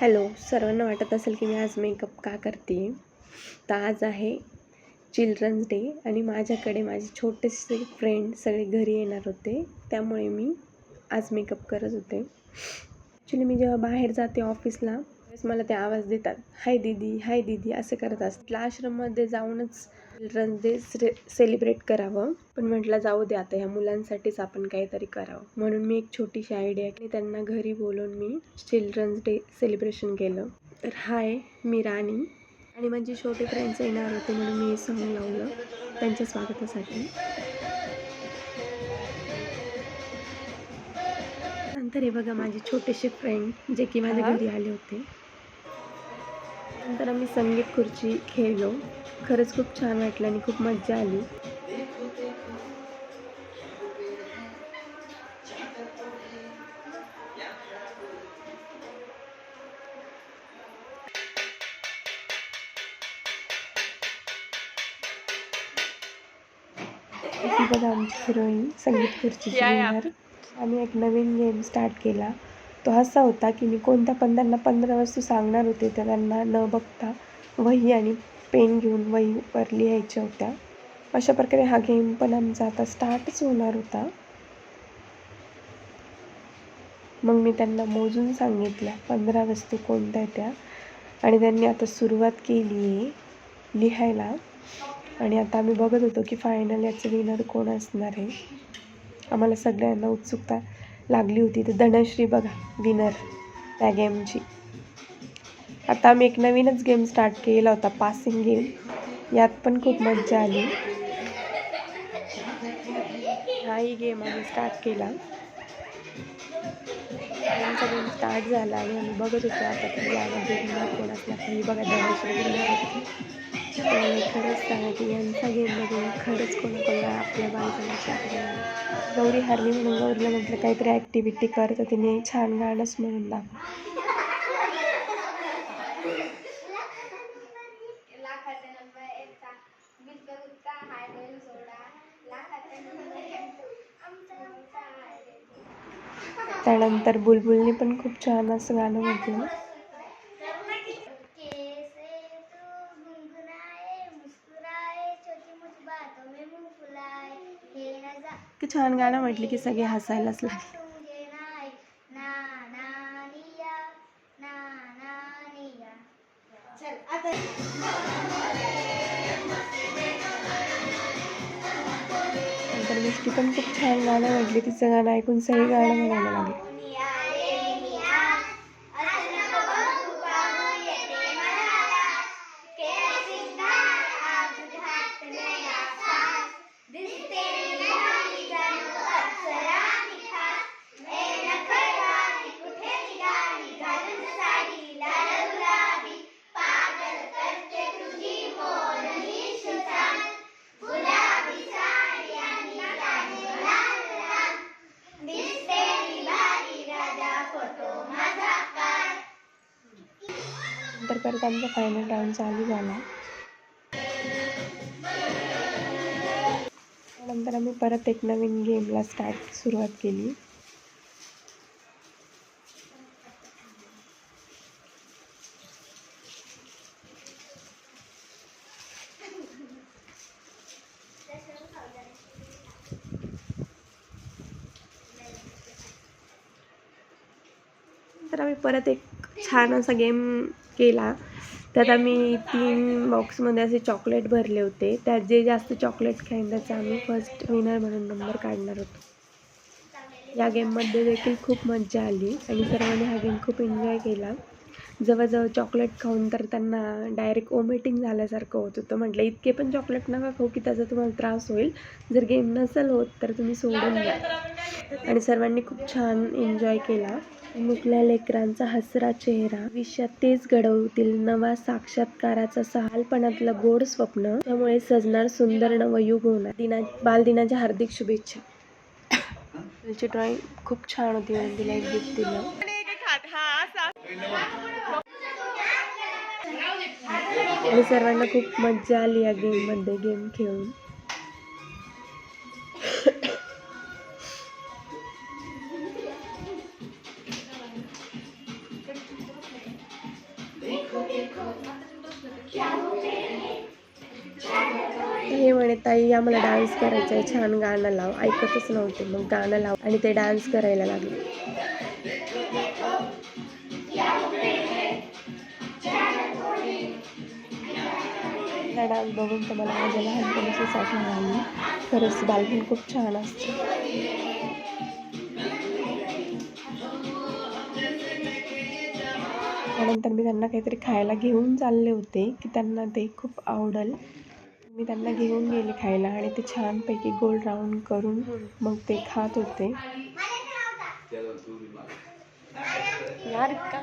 Hello सर्वांना वाटत असेल की मी आज मेकअप का करते तर आज आहे चिल्ड्रन्स डे आणि माझ्याकडे माझे छोटेसे फ्रेंड सगळे घरी येणार होते. त्यामुळे मी आज मेकअप करत होते. ॲक्च्युली मी जेव्हा बाहेर जाते ऑफिसला त्यावेळेस मला ते आवाज देतात हाय दीदी हाय दीदी असं करत असतात. आश्रममध्ये जाऊनच चिल्ड्रन्स डे से सेलिब्रेट करावं. पण म्हटलं जाऊ दे आता ह्या मुलांसाठीच आपण काहीतरी करावं. म्हणून मी एक छोटीशी आयडिया केली त्यांना घरी बोलवून मी चिल्ड्रन्स डे सेलिब्रेशन केलं. तर हाय मी राणी. आणि माझे छोटे फ्रेंड्स येणार होते म्हणून मी हे सॉंग लावलं त्यांच्या स्वागतासाठी. नंतर हे बघा माझे छोटेसे फ्रेंड जे की माझ्या घरी आले होते. नंतर आम्ही संगीत खुर्ची खेळलो. खरंच खूप छान वाटलं आणि खूप मजा आली. बघा आमची हिरोईन संगीत winner. आम्ही एक नवीन गेम स्टार्ट केला. तो असा होता की मी कोणत्या पण त्यांना पंधरा वस्तू सांगणार होते त्या त्यांना न बघता वही आणि पेन घेऊन वहीवर लिहायच्या होत्या. अशा प्रकारे हा गेम पण आमचा आता स्टार्टच होणार होता. मग मी त्यांना मोजून सांगितल्या पंधरा वस्तू कोणत्या त्या. आणि त्यांनी आता सुरुवात केली आहे लिहायला. आणि आता आम्ही बघत होतो की फायनल याचं विनर कोण असणार आहे. आम्हाला सगळ्यांना उत्सुकता लागली होती तर धनश्री बघा विनर त्या गेमची आता आम्ही एक नवीनच गेम स्टार्ट केला होता पासिंग गेम यात पण खूप मज्जा आली. हाही गेम आम्ही स्टार्ट केला. आमचा गेम स्टार्ट झाला आणि आम्ही बघत होतो आता यामध्ये कोण बघा धनश्री विनर होती खरंच सांगा यांचा गेम बघून खरंच कोणाकोणाला आपल्या बालपणाची आठवण गौरी हरली म्हणून गौरीला म्हटलं काहीतरी ॲक्टिव्हिटी कर तर तिने छान गाणंच म्हणून दाखव. त्यानंतर बुलबुलने पण खूप छान असं गाणं म्हटलं इतकं छान गाणं म्हटलं की सगळे हसायलाच लागले. नंतर मिष्टी पण खूप छान गाणं म्हटली तिचं गाणं ऐकून सगळी गाणं म्हणायला लागले. नंतर परत आमचा फायनल राऊंड चालू झाला. नंतर आम्ही परत एक नवीन गेमला स्टार्ट सुरुवात केली. तर आम्ही परत एक छान असा गेम केला. त्यात आम्ही तीन बॉक्समध्ये असे चॉकलेट भरले होते. त्यात जे जास्त चॉकलेट खाईन त्याचा आम्ही फर्स्ट विनर म्हणून नंबर काढणार होतो. या गेममध्ये देखील खूप मज्जा आली आणि सर्वांनी हा गेम खूप एन्जॉय केला. जवळजवळ चॉकलेट खाऊन तर त्यांना डायरेक्ट ओमिटिंग झाल्यासारखं होत होतं. म्हटलं इतके पण चॉकलेट नका खाऊ की त्याचा तुम्हाला त्रास होईल. जर गेम नसेल होत तर तुम्ही सोडून द्या. आणि सर्वांनी खूप छान एन्जॉय केला. मुकल्या लेकरांचा हसरा चेहरा. विषयात तेच घडवतील नवा साक्षात्काराचा सहालपणातलं गोड स्वप्न. त्यामुळे सजणार सुंदर नवयुग होणार. दिना बालदिनाच्या हार्दिक शुभेच्छा. तिची ड्रॉइंग खूप छान होती तिला एक गिफ्ट दिलं आणि सर्वांना खूप मज्जा आली या गेममध्ये गेम खेळून. हे म्हणे ताई आम्हाला डान्स करायचा आहे. छान गाणं लाव. ऐकतच नव्हते. मग गाणं लाव. आणि ते डान्स करायला लागले. हा डान्स बघून तर मला माझ्या लहानपणीचीच आठवण आली खरंच बालपण खूप छान असतं. त्यानंतर मी त्यांना काहीतरी खायला घेऊन चालले होते की त्यांना ते खूप आवडल. मी त्यांना घेऊन गेले खायला आणि ते छानपैकी गोल राऊंड करून मग ते खात होते. यार का?